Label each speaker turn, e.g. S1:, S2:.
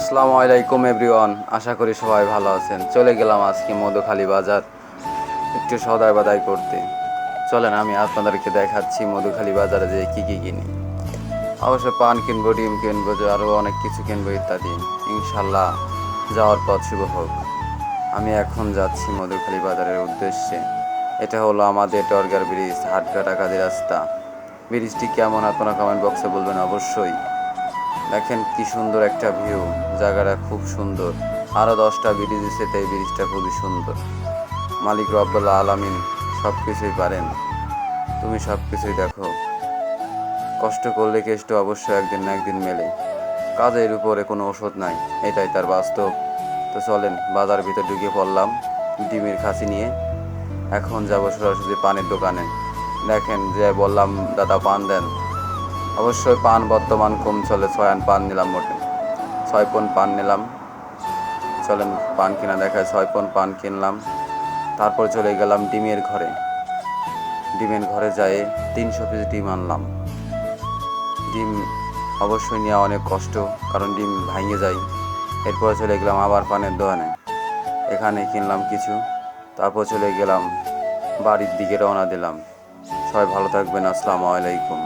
S1: আসসালামু আলাইকুম এভরিওয়ান, আশা করি সবাই ভালো আছেন। চলে গেলাম আজকে মধুখালী বাজার, একটু সদাই বাদাই করতে। চলেন, আমি আপনাদেরকে দেখাচ্ছি মধুখালী বাজারে যে কী কী কিনি। অবশ্য পান কিনবো, ডিম কিনবো আরও অনেক কিছু কিনবো ইত্যাদি। ইনশাল্লাহ যাওয়ার পথ শুভ হোক। আমি এখন যাচ্ছি মধুখালী বাজারের উদ্দেশ্যে। এটা হলো আমাদের টর্গার ব্রিজ হাটকাটা কাজী রাস্তা। ব্রিজটি কেমন, আপনারা কমেন্ট বক্সে বলবেন অবশ্যই। দেখেন কি সুন্দর একটা ভিউ। জায়গাটা খুব সুন্দর। আরও দশটা ব্রিজ আছে তাই ব্রিজটা খুবই সুন্দর। মালিক রব্বুল্লা আলামিন সব কিছুই পারেন। তুমি সব কিছুই দেখো। কষ্ট করলে কেষ্ট অবশ্যই একদিন না একদিন মেলে। কাজের উপরে কোনো ওষুধ নাই, এটাই তার বাস্তব। তো চলেন, বাজার ভিতর ঢুকে পড়লাম, ডিমের খাসি নিয়ে। এখন যাব সরাসরি পানের দোকানে। দেখেন যে বললাম, দাদা পান দেন। অবশ্যই পান বর্তমান কম চলে, ছয় আন পান নিলাম মোটে। ছয় পন পান নিলাম। চলেন পান কিনা দেখায়, ছয় পন পান কিনলাম। তারপর চলে গেলাম ডিমের ঘরে। ডিমের ঘরে যায় তিনশো পিস ডিম আনলাম। ডিম অবশ্যই নেওয়া অনেক কষ্ট, কারণ ডিম ভাঙে যায়। এরপর চলে গেলাম আবার পানের দোকানে। এখানে কিনলাম কিছু। তারপর চলে গেলাম বাড়ির দিকে রওনা দিলাম। সবাই ভালো থাকবেন, আসসালামু আলাইকুম।